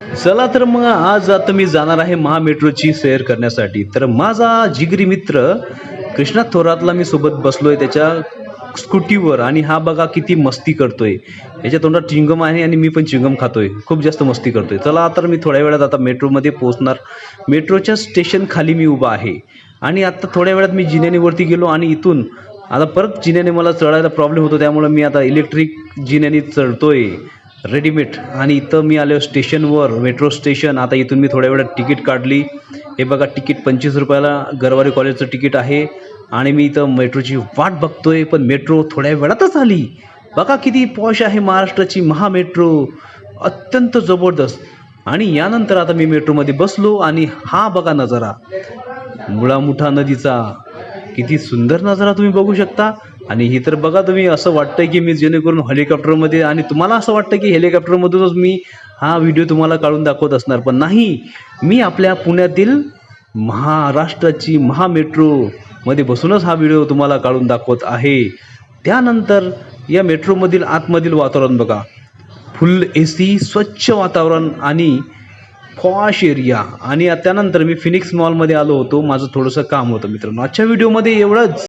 चला तर मग आज आता मी जाणार आहे महामेट्रोची सैर करण्यासाठी. तर माझा जिगरी मित्र कृष्णा थोरातला मी सोबत बसलोय त्याच्या स्कूटीवर आणि हा बघा किती मस्ती करतोय. याच्या तोंडात चिंगम आहे आणि मी पण चिंगम खातोय. खूप जास्त मस्ती करतोय. चला तर मी थोड्या वेळात आता मेट्रोमध्ये पोहोचणार. मेट्रोच्या स्टेशन खाली मी उभा आहे. आणि आता थोड्या वेळात मी जिन्यानीवरती गेलो आणि इथून आता परत जिन्याने मला चढायला प्रॉब्लेम होतो त्यामुळे मी आता इलेक्ट्रिक जिन्याने चढतोय. रेडीमेड. आणि इथं मी आलो स्टेशनवर मेट्रो स्टेशन. आता इथून मी थोड्या वेळात तिकीट काढली. हे बघा तिकीट पंचवीस रुपयाला गरवारे कॉलेजचं तिकीट आहे. आणि मी इथं मेट्रोची वाट बघतोय पण मेट्रो थोड्या वेळातच आली. बघा किती पॉश आहे महाराष्ट्राची महा मेट्रो अत्यंत जबरदस्त. आणि यानंतर आता मी मेट्रोमध्ये बसलो आणि हा बघा नजारा. मुळामुठा नदीचा. किती सुंदर नजारा तुम्ही बघू शकता. आणि ही तर बघा तुम्ही असं वाटतंय की मी जेणेकरून हेलिकॉप्टरमध्ये आणि तुम्हाला असं वाटतं की हेलिकॉप्टरमधूनच मी हा व्हिडिओ तुम्हाला काढून दाखवत असणार. पण नाही मी आपल्या पुण्यातील महाराष्ट्राची महा बसूनच हा व्हिडिओ तुम्हाला काढून दाखवत आहे. त्यानंतर या मेट्रोमधील आतमधील वातावरण बघा. फुल ए सी स्वच्छ वातावरण आणि फॉश एरिया आणि त्यानंतर मी फिनिक्स मॉलमध्ये आलो होतो. माझं थोडंसं काम होतं मित्रांनो. आजच्या व्हिडिओमध्ये एवढंच.